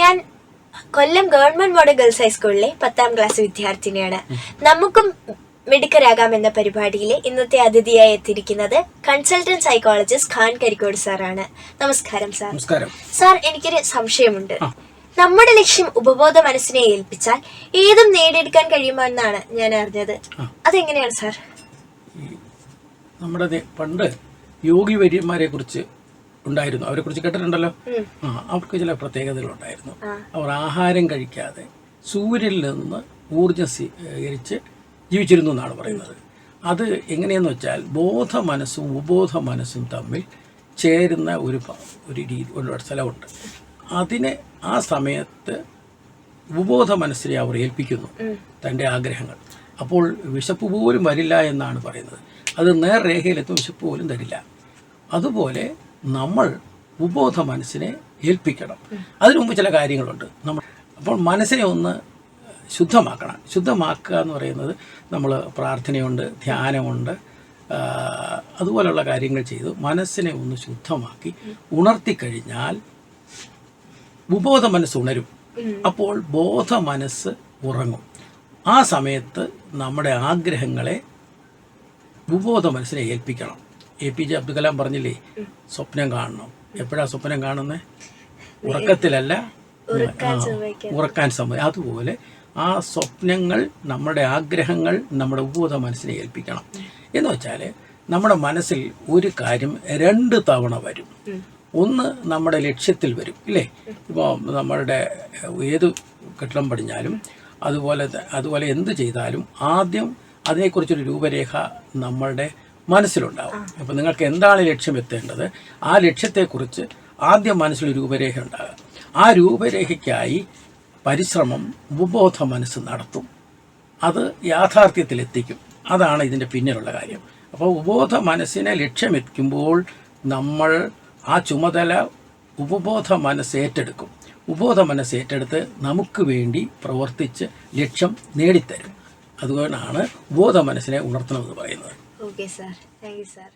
ഞാൻ കൊല്ലം government model girls ഹൈസ്കൂളിലെ പത്താം ക്ലാസ് വിദ്യാർത്ഥിനിയാണ്. നമുക്കും മിടുക്കരാകാം എന്ന പരിപാടിയിൽ ഇന്നത്തെ അതിഥിയായി എത്തിയിരിക്കുന്നത് കൺസൾട്ടന്റ് സൈക്കോളജിസ്റ്റ് ഖാൻ കരിക്കോട് സാറാണ്. നമസ്കാരം സാർ. സാർ എനിക്കൊരു സംശയമുണ്ട്. നമ്മുടെ ലക്ഷ്യം ഉപബോധ മനസ്സിനെ ഏൽപ്പിച്ചാൽ ഏതും നേടിയെടുക്കാൻ കഴിയുമെന്നാണ് ഞാൻ അറിഞ്ഞത്. അതെങ്ങനെയാണ് സാർ? നമ്മുടെ പണ്ട് യോഗി വര്യന്മാരെ കുറിച്ച് ഉണ്ടായിരുന്നു. അവരെ കുറിച്ച് കേട്ടിട്ടുണ്ടല്ലോ. ആ അവർക്ക് ചില പ്രത്യേകതകളുണ്ടായിരുന്നു. അവർ ആഹാരം കഴിക്കാതെ സൂര്യനിൽ നിന്ന് ഊർജം സ്വീകരിച്ച് ജീവിച്ചിരുന്നു എന്നാണ് പറയുന്നത്. അത് എങ്ങനെയെന്ന് വെച്ചാൽ ബോധ മനസ്സും ഉബോധ മനസ്സും തമ്മിൽ ചേരുന്ന ഒരു ഒരു രീതി ഒരു സ്ഥലമുണ്ട്. അതിനെ ആ സമയത്ത് ഉപബോധ മനസ്സിനെ അവർ ഏൽപ്പിക്കുന്നു തന്റെ ആഗ്രഹങ്ങൾ. അപ്പോൾ വിശപ്പ് പോലും വരില്ല എന്നാണ് പറയുന്നത്. അത് നേർരേഖയിലെത്തും വിശപ്പ് പോലും തരില്ല. അതുപോലെ നമ്മൾ ഉപബോധ മനസ്സിനെ ഏൽപ്പിക്കണം. അതിനു മുമ്പ് ചില കാര്യങ്ങളുണ്ട്. നമ്മൾ അപ്പോൾ മനസ്സിനെ ഒന്ന് ശുദ്ധമാക്കണം. ശുദ്ധമാക്കുക എന്ന് പറയുന്നത് നമ്മൾ പ്രാർത്ഥനയുണ്ട് ധ്യാനമുണ്ട് അതുപോലെയുള്ള കാര്യങ്ങൾ ചെയ്ത് മനസ്സിനെ ഒന്ന് ശുദ്ധമാക്കി ഉണർത്തിക്കഴിഞ്ഞാൽ ഉപബോധ മനസ്സ് ഉണരും. അപ്പോൾ ബോധ മനസ്സ് ഉറങ്ങും. ആ സമയത്ത് നമ്മുടെ ആഗ്രഹങ്ങളെ ഉപബോധ മനസ്സിനെ ഏൽപ്പിക്കണം. A P J Abdul Kalam പറഞ്ഞില്ലേ സ്വപ്നം കാണണം. എപ്പോഴാ സ്വപ്നം കാണുന്നത് ഉറക്കത്തിലല്ല ഉറക്കാൻ സമയം. അതുപോലെ ആ സ്വപ്നങ്ങൾ നമ്മുടെ ആഗ്രഹങ്ങൾ നമ്മുടെ ഉപബോധ മനസ്സിനെ ഏൽപ്പിക്കണം. എന്ന് വെച്ചാൽ നമ്മുടെ മനസ്സിൽ ഒരു കാര്യം രണ്ട് തവണ വരും. ഒന്ന് നമ്മുടെ ലക്ഷ്യത്തിൽ വരും ഇല്ലേ? ഇപ്പോൾ നമ്മളുടെ ഏത് കെട്ടിടം പടിഞ്ഞാലും അതുപോലെ അതുപോലെ എന്ത് ചെയ്താലും ആദ്യം അതിനെക്കുറിച്ചൊരു രൂപരേഖ നമ്മളുടെ മനസ്സിലുണ്ടാവും. അപ്പോൾ നിങ്ങൾക്ക് എന്താണ് ലക്ഷ്യം എത്തേണ്ടത്? ആ ലക്ഷ്യത്തെക്കുറിച്ച് ആദ്യം മനസ്സിലൊരു രൂപരേഖ ഉണ്ടാകുക ആ രൂപരേഖയ്ക്കായി പരിശ്രമം ഉപബോധ മനസ്സ് നടത്തും. അത് യാഥാർത്ഥ്യത്തിലെത്തിക്കും അതാണ് ഇതിന്റെ പിന്നിലുള്ള കാര്യം. അപ്പോൾ ഉപബോധ മനസ്സിനെ ലക്ഷ്യമെത്തിക്കുമ്പോൾ നമ്മൾ ആ ചുമതല ഉപബോധ മനസ്സ് ഏറ്റെടുക്കും. ഉപബോധ മനസ്സ് ഏറ്റെടുത്ത് നമുക്ക് വേണ്ടി പ്രവർത്തിച്ച് ലക്ഷ്യം നേടിത്തരും. അതുകൊണ്ടാണ് ഉപബോധ മനസ്സിനെ ഉണർത്തണമെന്ന് പറയുന്നത്. Okay sir thank you sir